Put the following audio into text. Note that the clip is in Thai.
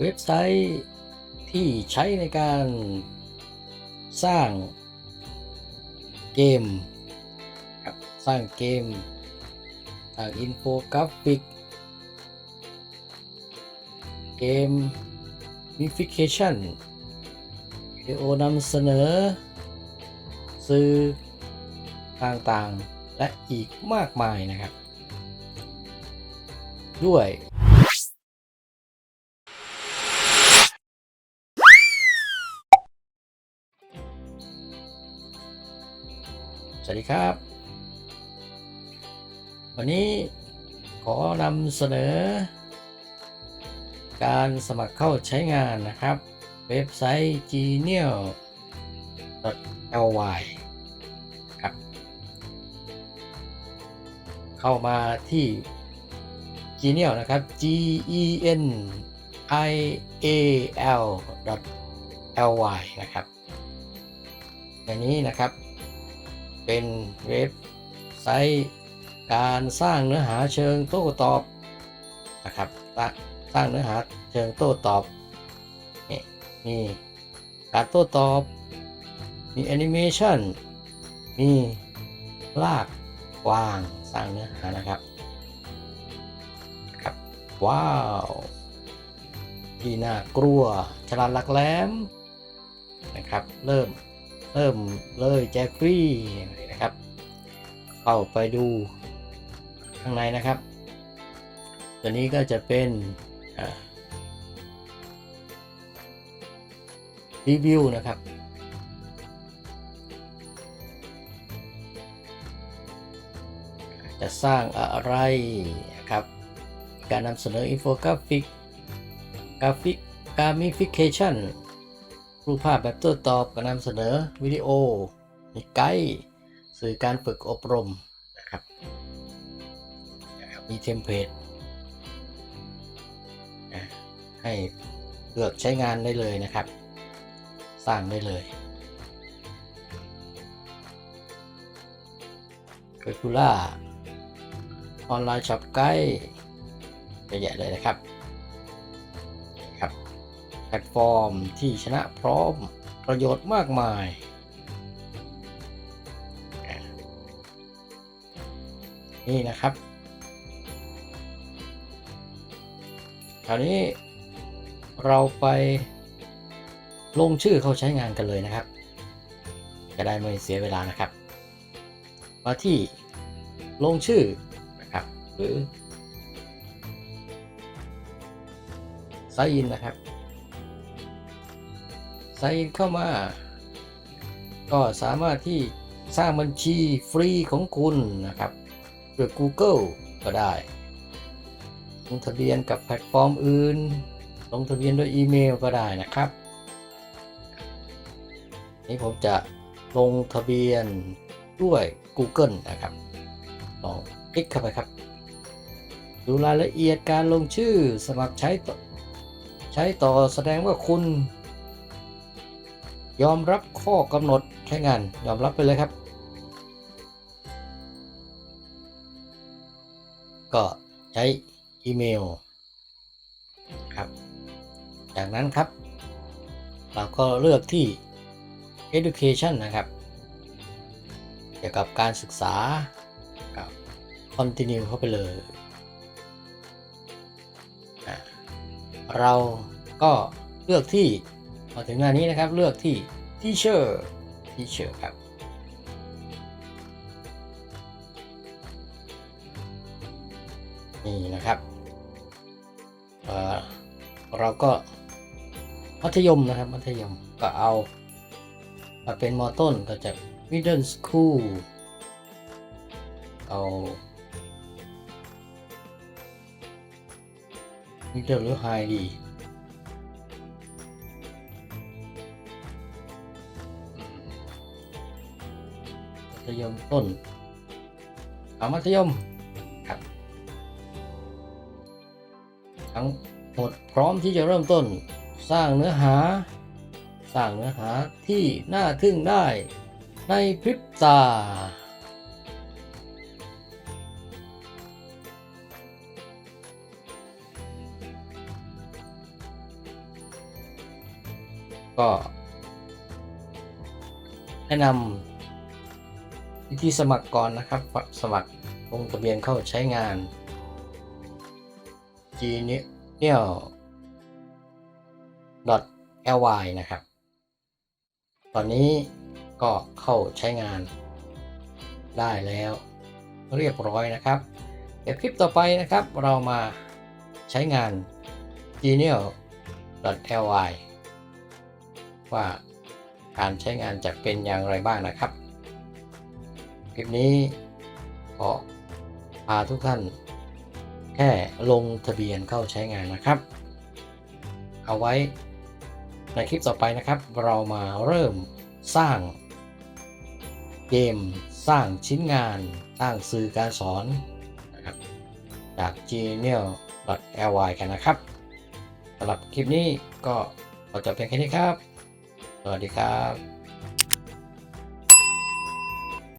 เว็บไซต์ที่ใช้ในการสร้างเกมครับสร้างเกมสร้างอินโฟกราฟิก เกมมิฟิเคชันวิดีโอนำเสนอ สื่อต่างๆ และอีกมากมายนะครับ ด้วย สวัสดีครับ วันนี้ขอนำเสนอ การสมัครเข้าใช้งานนะครับ เว็บไซต์ genial.ly ครับ เข้ามาที่ genial นะครับ g e n i a l ly นะครับอันนี้นะครับ เป็นเว็บไซต์การสร้างเนื้อหาเชิงโต้ตอบนะครับสร้างสร้างเนื้อหาเชิงโต้ตอบนี่มีการโต้ตอบ มีแอนิเมชันมีลากกวางสร้างเนื้อหานะครับครับ ว้าวที่น่ากลัวฉลาดหลักแหลมนะครับ เริ่ม เริ่มเลยแจ็คฟรีนะครับ เข้าไปดูข้างในนะครับ ตัวนี้ก็จะเป็นรีวิวนะครับจะสร้างอะไรนะครับ การนำเสนออินโฟกราฟิกกราฟิกการมิฟิเคชัน รูปภาพแบบตัวตอบการนำเสนอวิดีโอมีไกด์สื่อการฝึกอบรมนะครับมีเทมเพลตให้เลือกใช้งานได้เลยนะครับ สร้างได้เลยเ u อร์คูล่าออนไลน์ช็อปไกด์เยอะแยะเลยนะครับ แพลตฟอร์มที่ชนะพร้อมประโยชน์มากมาย นี่นะครับคราวนี้เราไปลงชื่อเข้าใช้งานกันเลยนะครับ จะได้ไม่เสียเวลานะครับ มาที่ลงชื่อนะครับ หรือ s ายอินนะครับ s ายอินเข้ามา ก็สามารถที่สร้างบัญชีฟรีของคุณนะครับด้วย Google ก็ได้ ลงทะเบียนกับแพลตฟอร์มอื่น ลงทะเบียนด้วยอีเมลก็ได้นะครับ นี่ผมจะลงทะเบียนด้วย Google นะครับ ลองคลิกเข้าไปครับ ดูรายละเอียดการลงชื่อสมัครใช้ใช้ต่อแสดงว่าคุณ ยอมรับข้อกำหนดใช้งานยอมรับไปเลยครับ ก็ใช้อีเมลครับจากนั้นครับ เราก็เลือกที่ education นะครับ เกี่ยวกับการศึกษากับ continue เข้าไปเลย เราก็เลือกที่ มาถึงหน้านี้นะครับเลือกที่ teacher teacher ครับ นี่นะครับเออเราก็มัธยมนะครับ มัธยมก็เอามาเป็นมอต้นก็จะ middle school เอา middle หรือ high ดี ธยมต้นเอามัธยมครับทั้งหมดพร้อมที่จะเริ่มต้นสร้างเนื้อหา สร้างเนื้อหาที่น่าทึ่งได้ในพริบตา ก็แนะนำ วิธีสมัครก่อนนะครับ สมัครลงทะเบียนเข้าใช้งาน g n i l l y นะครับ ตอนนี้ก็เข้าใช้งาน ได้แล้วเรียบร้อยนะครับ เดี๋ยวคลิปต่อไปนะครับ เรามาใช้งาน g n i l l y ว่าการใช้งานจะเป็นอย่างไรบ้างนะครับ คลิปนี้ก็พาทุกท่าน แค่ลงทะเบียนเข้าใช้งานนะครับ เอาไว้ในคลิปต่อไปนะครับ เรามาเริ่มสร้างเกมสร้างชิ้นงานสร้างสื่อการสอนนะครับจาก genial.ly กันนะครับสำหรับคลิปนี้ก็ขอจบเพียงแค่นี้ครับ สวัสดีครับ